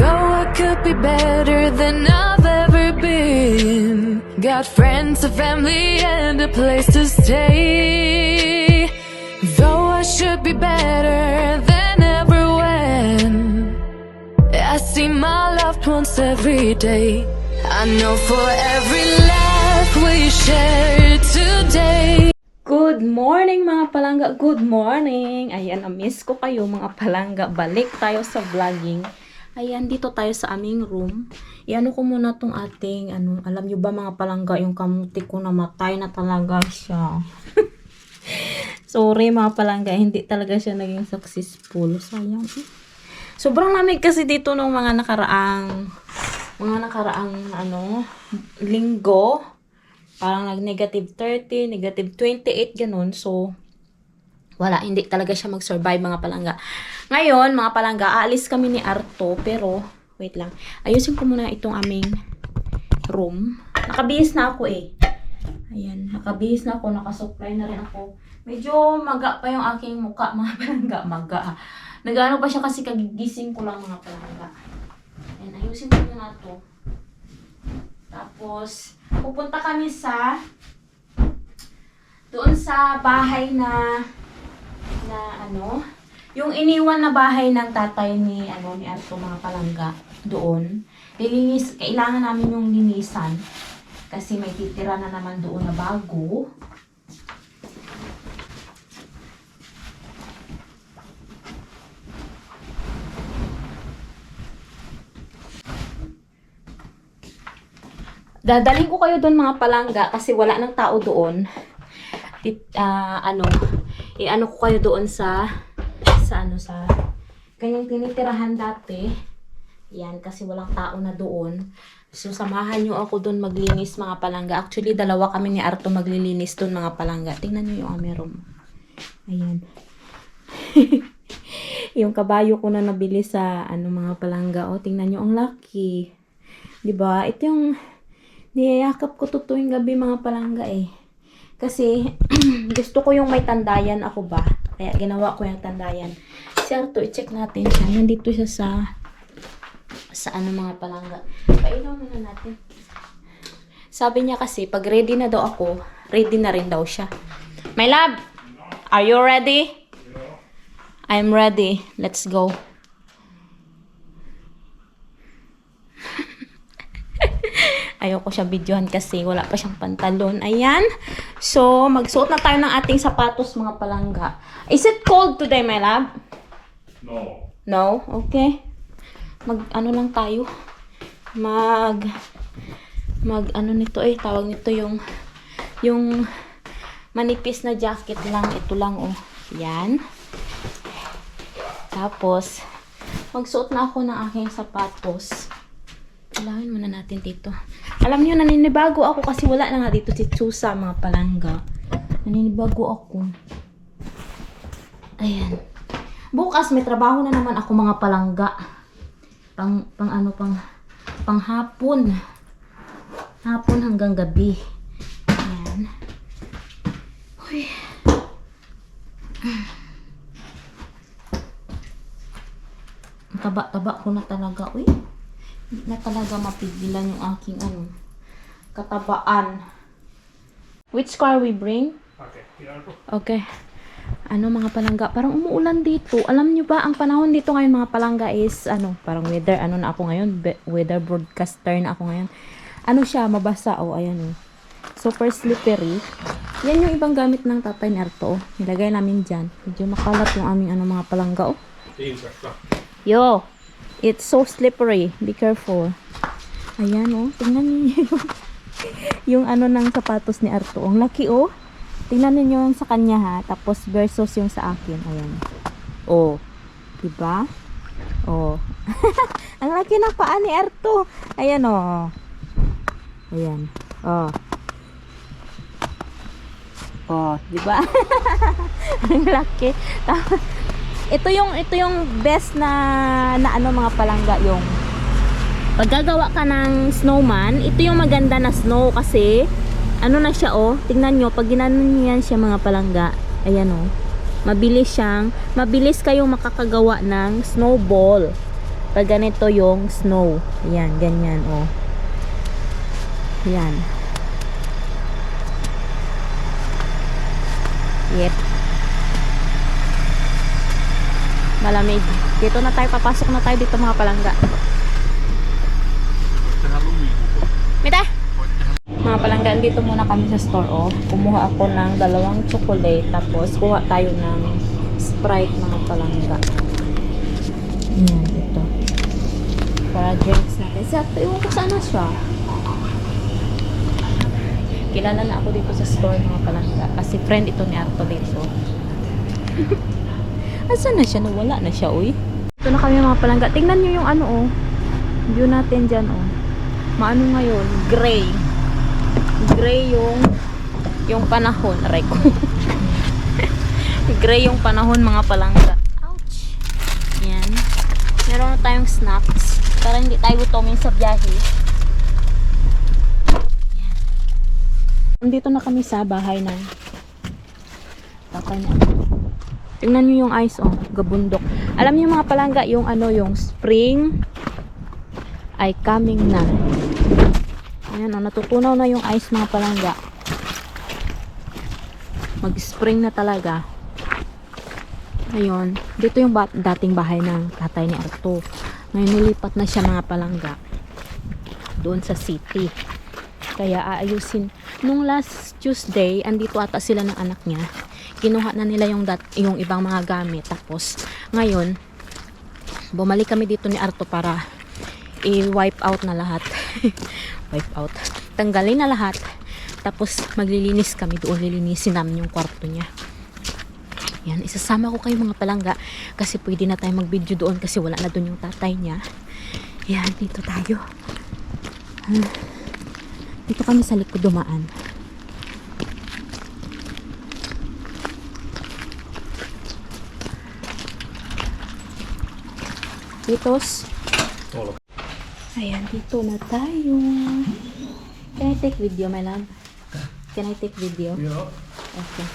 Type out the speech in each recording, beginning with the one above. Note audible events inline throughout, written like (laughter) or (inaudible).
Though I could be better than I've ever been. Got friends, a family, and a place to stay. Though I should be better than ever when. I see my loved ones every day. I know for every laugh we share today. Good morning mga palangga. Good morning. Ayan, na-miss ko kayo mga palangga. Balik tayo sa vlogging. Ayan, dito tayo sa aming room. Iano ko muna tong ating, ano, alam nyo ba mga palangga, yung kamuti ko namatay na talaga siya. (laughs) Sorry mga palangga, hindi talaga siya naging successful. Sayang. eh. Sobrang lamig kasi dito nung mga nakaraang, mga nakaraang, ano, linggo parang nag-negative 30, negative 28, ganun. So, wala, hindi talaga siya mag-survive mga palangga. Ngayon, mga palangga, aalis kami ni Arto, pero, wait lang, ayusin ko muna itong aming room. Nakabihis na ako eh. Ayan, nakabihis na ako, nakasupply na rin ako. Medyo maga pa yung aking muka, (laughs) mga palangga, maga. Nagano pa siya kasi kagigising ko lang mga palangga. Ayan, ayusin ko muna to. Tapos, pupunta kami sa doon sa bahay na na ano, yung iniwan na bahay ng tatay ni ano ni Arto mga palangga doon. Lilinis, kailangan namin yung linisan kasi may titira na naman doon na bago. Dadaling ko kayo doon mga palangga kasi wala nang tao doon. Ah, ano, i-ano ko kayo doon sa sa ano sa kanyang tinitirahan dati. Yan, kasi walang tao na doon. So, samahan nyo ako doon maglinis mga palangga. Actually, dalawa kami ni Arto maglilinis doon mga palangga. Tingnan nyo yung aming room. Ayan. (laughs) yung kabayo ko na nabili sa ano mga palangga. O, tingnan nyo, ang. 'Di ba Ito yung niyayakap ko to gabi mga palangga eh. Kasi, (clears throat) gusto ko yung may tandayan ako ba. Kaya ginawa ko yung tandayan. Si Arto, i-check natin siya. Nandito siya sa sa ano mga palangga. Pailaw muna natin. Sabi niya kasi, pag ready na daw ako, ready na rin daw siya. My love, are you ready? I'm ready. Let's go. Ayoko siya videohan kasi wala pa siyang pantalon. Ayan. So, magsuot na tayo ng ating sapatos mga palangga. Is it cold today, my love? No. No? Okay. Mag, ano lang tayo? Mag, mag, ano nito eh, tawag nito yung, yung manipis na jacket lang. Ito lang, oh. Yan. Tapos, magsuot na ako ng aking sapatos. Kailangan muna natin dito. Alam niyo, naninibago ako kasi wala na nga dito si Chusa, mga palangga. Naninibago ako. Ayan. Bukas may trabaho na naman ako mga palangga. Pang, pang ano, pang, pang hapon. Hapon hanggang gabi. Ayan. Uy. Taba-taba ko na talaga. Uy. Na talaga mapigilan yung aking ano, katabaan. Which car we bring? Okay. Okay. Ano mga palangga, parang umuulan dito. Alam nyo ba, ang panahon dito ngayon mga palangga is, ano, parang weather, ano na ako ngayon, Be- weather broadcaster na ako ngayon. Ano siya, mabasa, oh, ayan oh. Super slippery. Yan yung ibang gamit ng tatay ni Arto, oh. Nilagay namin dyan. Medyo makalat yung aming ano mga palangga, oh. Yo, it's so slippery. Be careful. Ayan, oh. Tingnan niyo yung, (laughs) yung ano ng sapatos ni Arto. Ang laki, oh. Tingnan niyo yung sa kanya, ha. Tapos versus yung sa akin. Ayan. Oh. Diba? Oh. (laughs) Ang laki ng paa ni Arto. Ayan, oh. Ayan. Oh. Oh, di ba? (laughs) Ang laki. Ito yung ito yung best na na ano mga palangga yung pag gagawa ka ng snowman, ito yung maganda na snow kasi ano na siya oh, tingnan nyo, pag ginanon nyo yan siya mga palangga, ayan oh, mabilis siyang, mabilis kayong makakagawa ng snowball. Pag ganito yung snow. Yan, ganyan, oh. Yan. Yep. Malamig. Dito na tayo, papasok na tayo dito mga palangga. Mita! Mga palangga, dito muna kami sa store, oh. Kumuha ako ng dalawang chocolate, tapos kuha tayo ng Sprite mga palangga. Yan, ito. Para drinks natin. Sakto, iwan ko sana siya. Kilala na ako dito sa store mga palangga. Kasi friend ito ni Arto dito. (laughs) Asan na siya? Nawala na siya, uy. Ito na kami mga palangga. Tingnan nyo yung ano, oh. View natin dyan, oh. Maano ngayon? Gray. Gray yung yung panahon. Aray ko. (laughs) Gray yung panahon, mga palangga. Ouch. Yan. Meron na tayong snacks. Para hindi tayo gutomin sa biyahe. Yan. Nandito na kami sa bahay ng tatay na. Tingnan nyo yung ice, oh. Gabundok. Alam niyo mga palangga, yung ano, yung spring ay coming na. Ayan, oh, natutunaw na yung ice mga palangga. Mag-spring na talaga. Ayun, dito yung bat- dating bahay ng tatay ni Arto. Ngayon nilipat na siya mga palangga. Doon sa city. Kaya aayusin. Nung last Tuesday, andito ata sila ng anak niya. Kinuha na nila yung, dat- yung ibang mga gamit. Tapos, ngayon, bumalik kami dito ni Arto para i-wipe out na lahat. (laughs) wipe out. Tanggalin na lahat. Tapos, maglilinis kami doon. Lilinisin namin yung kwarto niya. Yan, isasama ko kayo mga palangga kasi pwede na tayo mag-video doon kasi wala na doon yung tatay niya. Yan, dito tayo. Ah, Dito kami sa likod dumaan. Ditos. All Ayan, dito na tayo. Can I take video, my love? Can I take video? Yeah. Okay.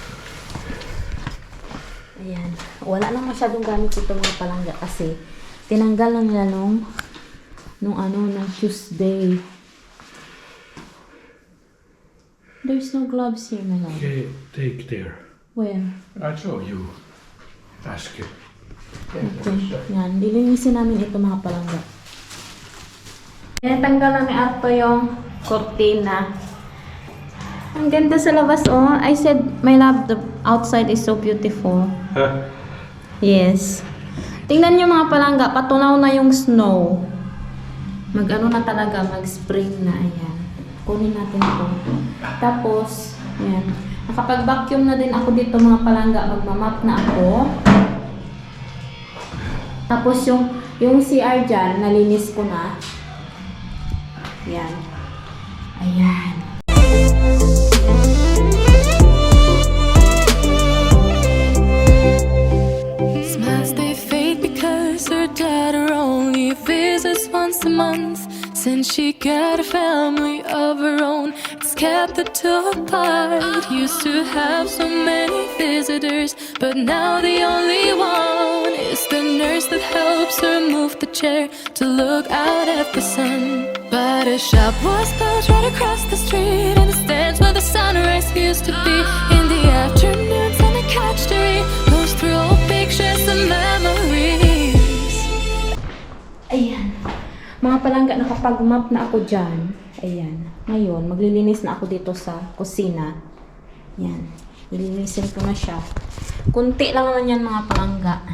Ayan. Wala lang masyadong gamit ito mga palangga kasi tinanggal lang nila nung nung ano, nung Tuesday. There's no gloves here, my love. Okay, take there. Where? I show you. Ask it. Okay. Yan, dilinisin namin ito mga palangga. Ayan, tanggal na ni Arto yung cortina. Ang ganda sa labas, oh. I said, my love, the outside is so beautiful. Huh? Yes. Tingnan nyo mga palangga, patunaw na yung snow. Mag-ano na talaga, mag-spring na. Ayan. Kunin natin ito. Tapos, ayan. Nakapag-vacuum na din ako dito mga palangga. Magmamap na ako. Tapos yung, yung CR dyan, nalinis ko na. Ayan. Ayan. Smiles they fade because her daughter only visits once a month. Since she got a family of her own, it's kept the two apart. Used to have so many visitors, but now the only one is the nurse that helps her move the chair to look out at the sun. But a shop was built right across the street, and it stands where the sunrise used to be. In the afternoons, on the couch to read, goes through palangga, nakapag-map na ako dyan. Ayan. Ngayon, maglilinis na ako dito sa kusina. Yan. Lilinisin ko na siya. Kunti lang naman yan mga palangga.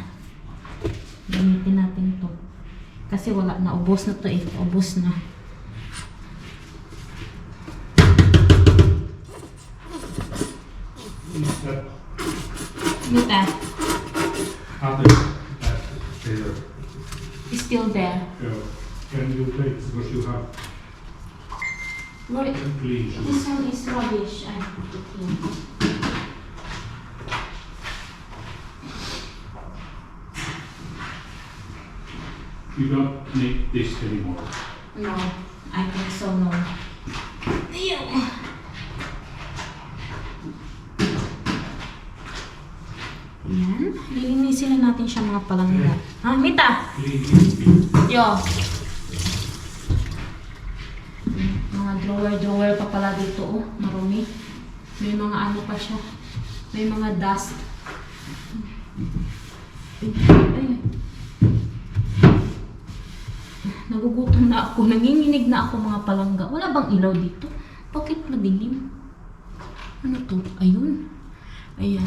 Gamitin natin to. Kasi wala na. Ubos na to eh. Ubos na. Mita, is still there. Yeah. Can you take because you have Lord, please. this one is rubbish. I put it here. You don't need this anymore. No, I think so, no. Ayun. Yan. Lilinisin na natin siya mga palangga. Ha, Mita? Clean it. Yo. Mga drawer-drawer pa pala dito, oh. Marumi. May mga ano pa siya. May mga dust. Nagugutom na ako. Nanginginig na ako mga palangga. Wala bang ilaw dito? Bakit madilim? Ano to? Ayun. Ayan.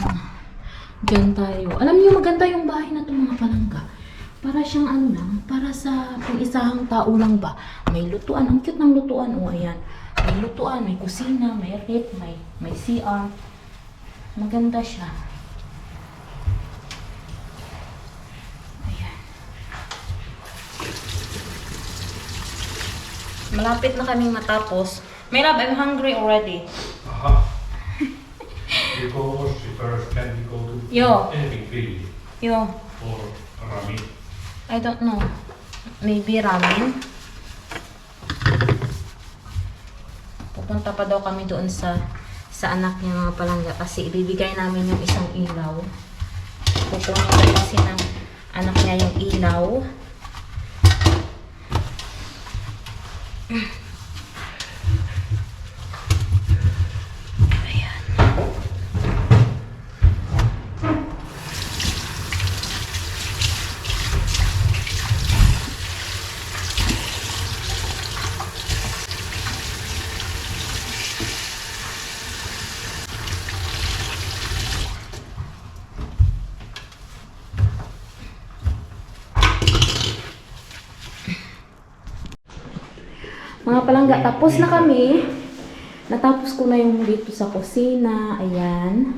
Diyan tayo. Alam niyo maganda yung bahay na to mga palangga. Para siyang ano lang, para sa pang-isahang tao lang ba. May lutuan. Ang cute ng lutuan. O, ayan. May lutuan, may kusina, may rep, may, may CR. Maganda siya. Ayan. Malapit na kaming matapos. May love, I'm hungry already. Aha. you wash it first, you go to Yo. anything green Yo, or ramen. I don't know. Maybe ramen. Pupunta pa daw kami doon sa sa anak niya mga palangga kasi ibibigay namin yung isang ilaw. Kukunin ko kasi ng anak niya yung ilaw. Mga palangga, tapos na kami. Natapos ko na yung dito sa kusina. Ayan.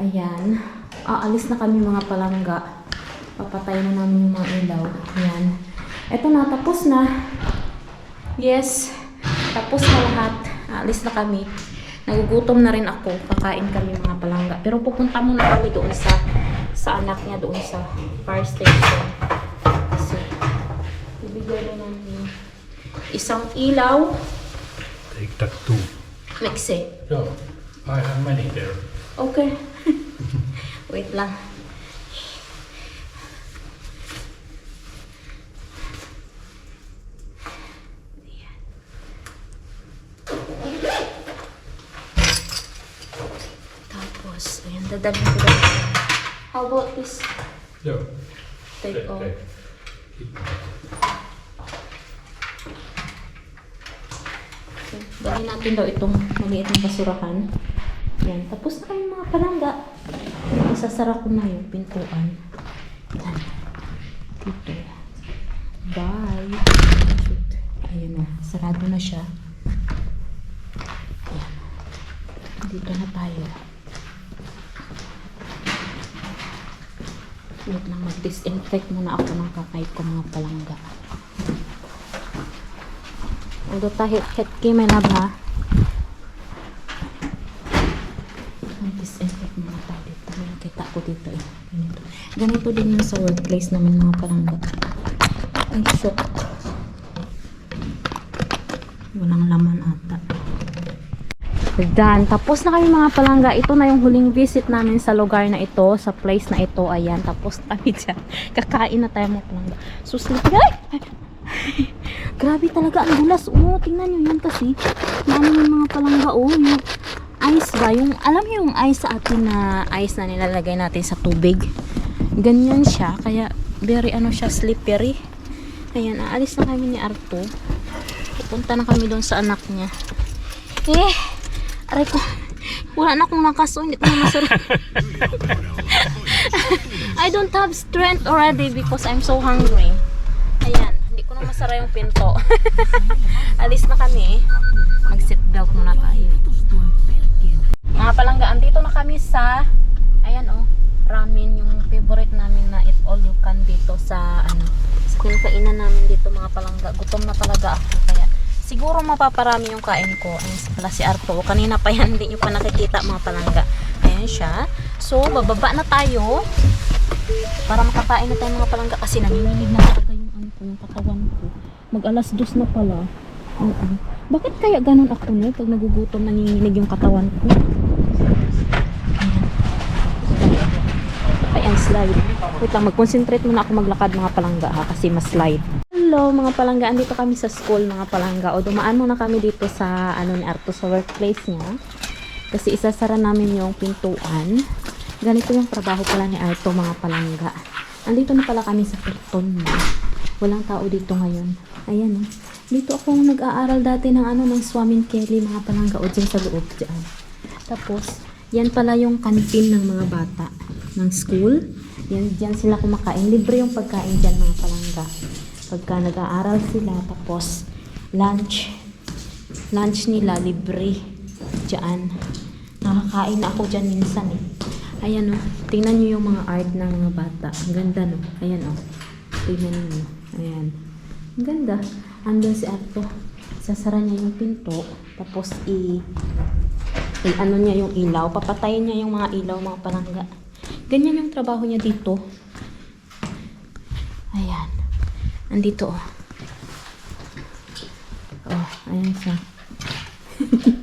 Ayan. Aalis na kami mga palangga. Papatay na namin yung mga ilaw. Ayan. Eto na, tapos na. Yes. Tapos na lahat. Aalis na kami. Nagugutom na rin ako. Kakain kami mga palangga. Pero pupunta muna kami doon sa sa anak niya doon sa fire station. Kasi ibigay na namin isang ilaw. Take that too. Nexe. Yeah, I have many there. Okay. (laughs) Wait lang. Tapos, ayan, dadalhin ko lang. How about this? Yeah. Take off. Okay. Dali natin daw itong maliit na basurahan. Yan. Tapos na kami mga palangga. Isasara ko na yung pintuan. Yan. Dito. Bye. Ayun na. Sarado na siya. Yan. Dito na tayo. Wait lang, mag-disinfect muna ako ng kakait ko mga palangga. Mag-disinfect muna tayo dito. May nakita ko dito eh. Ganito. Ganito din yung sa workplace namin mga palangga. Ay, shock. Walang laman ata. Done. Tapos na kami mga palangga. Ito na yung huling visit namin sa lugar na ito, sa place na ito. Ayan, tapos kami (laughs) dyan. Kakain na tayo mga palangga. Suslit. Ay! Grabe talaga ang dulas. Oh, tingnan nyo yan kasi. Ano yung mga palangga, oh. Yung ice ba? Yung, alam niyo yung ice sa atin na ice na nilalagay natin sa tubig. Ganyan siya. Kaya, very ano siya, slippery. Ayan, aalis na kami ni Arto. Pupunta na kami doon sa anak niya. Eh, aray ko. Wala na akong lakas. Oh, hindi ko na masarap. (laughs) (laughs) I don't have strength already because I'm so hungry. Ko masara yung pinto. (laughs) Alis na kami. Mag-seatbelt muna tayo. Mga palangga, andito na kami sa, ayan oh, ramen, yung favorite namin na eat all you can dito sa, ano, sa kinakainan namin dito mga palangga. Gutom na talaga ako, kaya siguro mapaparami yung kain ko. Ayan pala si Arto. Kanina pa yan, hindi nyo pa nakikita mga palangga. Ayan siya. So, bababa na tayo para makakain na tayo mga palangga kasi nanginginig na talaga yung katawan ko. Mag alas dos na pala. Oo. Bakit kaya ganun ako no? Pag nagugutom, nanginginig yung katawan ko. Ayan. Ayan, slide. Wait lang, mag-concentrate muna ako maglakad mga palangga ha, kasi mas slide. Hello mga palangga, andito kami sa school mga palangga. O dumaan muna kami dito sa ano ni Arto sa workplace niya. Kasi isasara namin yung pintuan. Ganito yung trabaho pala ni Arto mga palangga. Andito na pala kami sa Hilton na. Walang tao dito ngayon. Ayan o. Dito ako nag-aaral dati ng ano ng Swamin Kelly mga palangga o dyan sa loob dyan. Tapos, yan pala yung kantin ng mga bata ng school. Yan, dyan sila kumakain. Libre yung pagkain dyan mga palangga. Pagka nag-aaral sila, tapos lunch. Lunch nila, libre. Dyan. Nakakain na ako dyan minsan eh. Ayan o. Tingnan nyo yung mga art ng mga bata. Ang ganda no. Ayan o. Tingnan nyo. Ayan. Ang ganda. Andun si Arto. Sasara niya yung pinto. Tapos i eh, ano niya yung ilaw, papatayin niya yung mga ilaw, mga palangga. Ganyan yung trabaho niya dito. Ayan. Andito, oh. Oh, ayan siya. (laughs)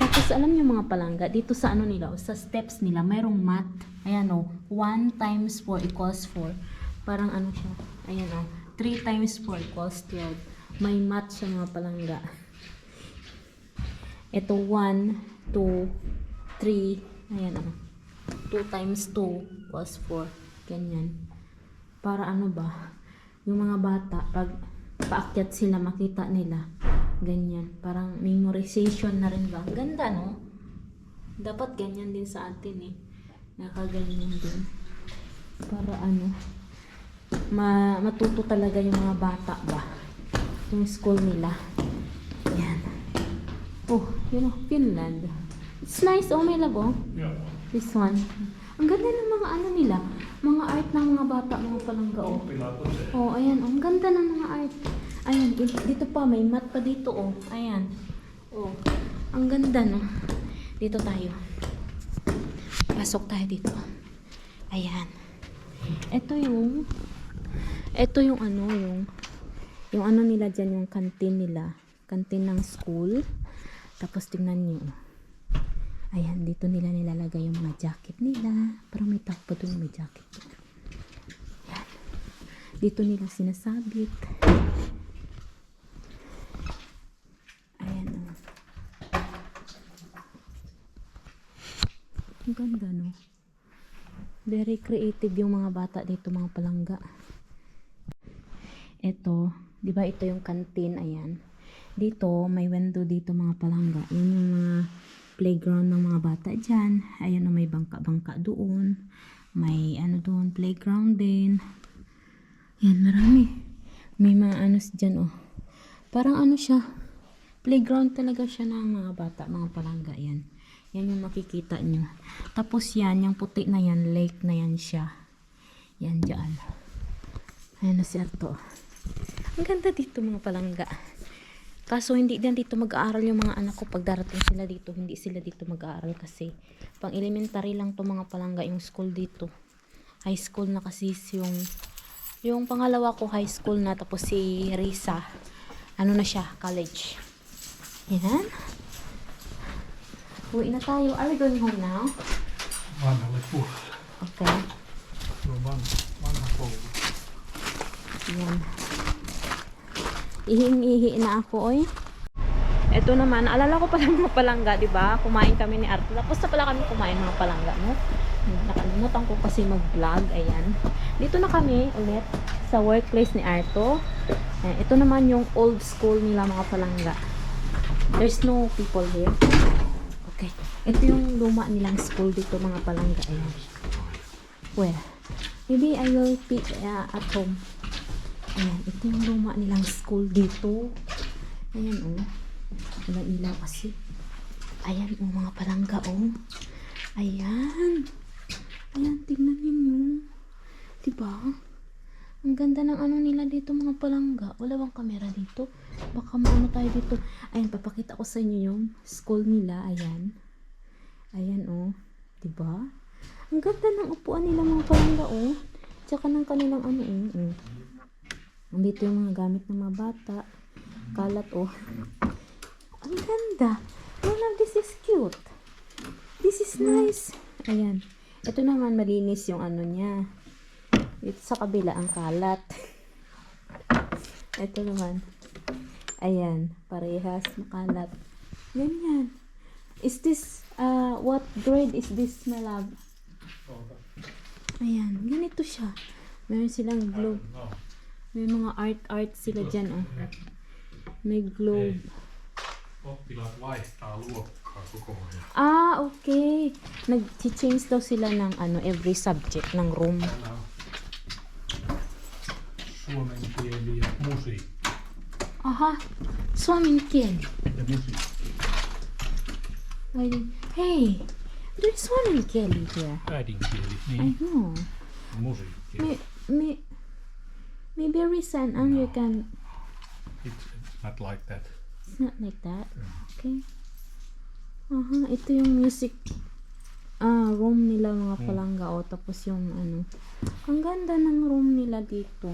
Tapos, alam niyo mga palangga, dito sa ano nila, oh, sa steps nila, mayroong mat. Ayan, oh. 1 times 4 equals 4. Parang ano siya. Ayan, oh. 3 times 4 equals 12. May mat siya mga palangga. Ito, 1, 2, 3. Ayan, ano. 2 times 2 was 4. Ganyan. Para ano ba? Yung mga bata, pag paakyat sila, makita nila. Ganyan. Parang memorization na rin ba? Ganda, no? Dapat ganyan din sa atin, eh. Nakaganyan din. Para ano, ma matuto talaga yung mga bata ba? Yung school nila. Yan. Oh, yun oh, Finland. It's nice, oh, may labo. Yeah. This one. Ang ganda ng mga ano nila. Mga art ng mga bata, mga palangga, oh. Pilatus. Oh, ayan, oh. Ang ganda ng mga art. Ayan, di- dito pa, may mat pa dito, oh. Ayan. Oh, ang ganda, no? Dito tayo. Pasok tayo dito. Ayan. Ito yung, ito yung ano, yung, yung ano nila dyan, yung canteen nila. Canteen ng school. Tapos tingnan nyo. Ayan, dito nila nilalagay yung mga jacket nila. Parang may tao pa doon, may jacket. Ayan. Dito nila sinasabit. Ayan o. Ang ganda no. Very creative yung mga bata dito, mga palangga. Ito, di ba ito yung canteen, ayan. Dito, may window dito mga palangga. Yun yung mga playground ng mga bata dyan. Ayan o, may bangka-bangka doon. May ano doon, playground din. Yan, marami. May mga ano dyan, oh. Parang ano siya, playground talaga siya ng mga bata, mga palangga, yan. Yan yung makikita nyo. Tapos yan, yung puti na yan, lake na yan siya. Yan dyan. Ayan na si Arto. Ang ganda dito mga palangga. Kaso hindi din dito mag-aaral yung mga anak ko pag darating sila dito. Hindi sila dito mag-aaral kasi pang elementary lang to mga palangga yung school dito. High school na kasi yung yung pangalawa ko high school na tapos si Risa ano na siya college. Yan. Uwi na tayo. Are we going home now? Vanha oli puolella. Okay. Se on vanha, vanha koulu. Yan. Ihing-ihi na ako, oy. Ito naman, alala ko pala (laughs) mga palangga, di ba? Kumain kami ni Arto. Tapos na pala kami kumain mga palangga, no? Nakalimutan ko kasi mag-vlog. Ayan. Dito na kami ulit sa workplace ni Arto. Ayan. Ito naman yung old school nila mga palangga. There's no people here. Okay. Ito yung luma nilang school dito mga palangga. Ayan. Where? Maybe I will pick uh, at home. Ayan, ito yung luma nilang school dito. Ayan, oh. Walang ilaw kasi. Ayan, oh, mga palangga, oh. Ayan. Ayan, tingnan ninyo. Diba? Ang ganda ng ano nila dito, mga palangga. Wala bang kamera dito? Baka maano tayo dito. Ayan, papakita ko sa inyo yung school nila. Ayan. Ayan, oh. Diba? Ang ganda ng upuan nila, mga palangga, oh. Tsaka ng kanilang ano, eh. oh. Nandito yung mga gamit ng mga bata. Kalat, oh. (laughs) Ang ganda. Oh, now this is cute. This is nice. Ayan. Ito naman malinis yung ano niya. Ito sa kabila ang kalat. (laughs) Ito naman. Ayan, parehas makalat. Ganyan. Is this, uh, what grade is this, my love? Ayan, ganito siya. Meron silang globe. May mga art-art sila dyan, oh. May globe. Oppilaat vaihtaa luokkaa koko ajan. Ah, okay. Nag-change daw sila ng ano, every subject ng room. Täällä on suomen kieli ja musiikki. Aha, suomen kieli. Ja musiikki. Ay- Hey, there's suomen kieli here. Äidinkieli, I niin. know. Musiikki. May, may, maybe recent and you can, It's not like that. it's not like that. Okay. Aha, ito yung music ah, room nila mga palangga o tapos yung ano. Ang ganda ng room nila dito.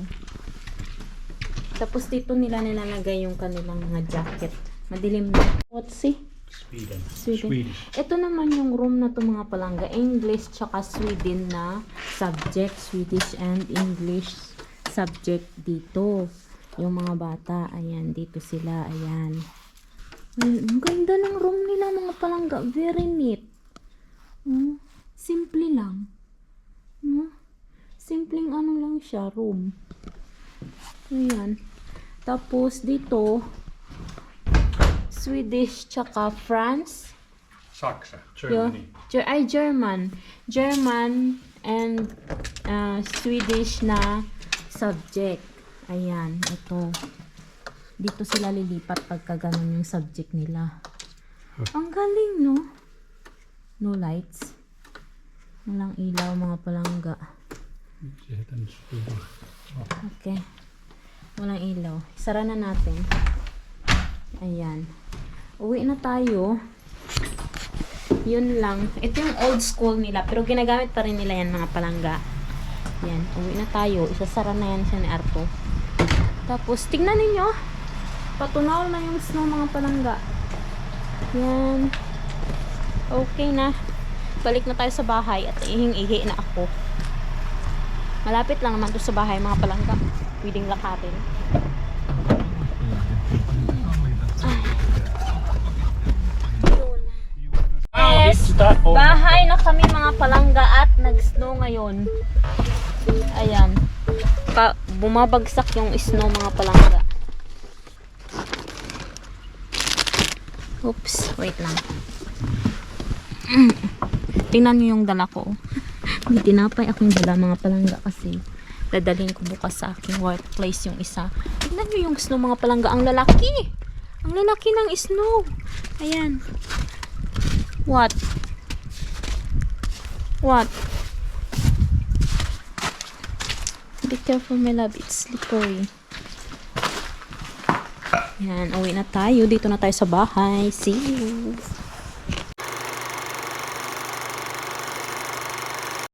Tapos dito nila nilalagay yung kanilang mga jacket. Madilim na. What's see? Sweden. Sweden. Swedish. Ito naman yung room na to mga palangga. English tsaka Sweden na subject. Swedish and English subject dito. Yung mga bata. Ayan, dito sila. Ayan. Ay, Ang ganda ng room nila mga palangga. Very neat. Oh, simple lang. No? Simpleng ano lang siya, room. Ayan. Tapos dito, Swedish tsaka France. Saksa. Yo, Germany. Ger- ay, German. German and uh, Swedish na subject. Ayan, ito. Dito sila lilipat pagka ganun yung subject nila. Ang galing, no? No lights. Walang ilaw, mga palangga. Okay. Walang ilaw. Sara na natin. Ayan. Uwi na tayo. Yun lang. Ito yung old school nila. Pero ginagamit pa rin nila yan mga palangga. Yan. Uwi na tayo. Isasara na yan siya ni Arto. Tapos, tingnan ninyo. Patunaw na yung snow mga palangga. Yan. Okay na. Balik na tayo sa bahay at ihing-ihi na ako. Malapit lang naman to sa bahay mga palangga. Pwedeng lakarin. Yes! Bahay na kami mga palangga at nag-snow ngayon. Ayan. Pa bumabagsak yung snow mga palangga. Oops, wait lang. (clears throat) Tingnan niyo yung dala ko. (laughs) May tinapay akong dala mga palangga kasi dadalhin ko bukas sa aking workplace yung isa. Tingnan niyo yung snow mga palangga. Ang lalaki! Ang lalaki ng snow. Ayan. What? What? Be careful, my love. It's slippery. Yan, uwi na tayo. Dito na tayo sa bahay. See you.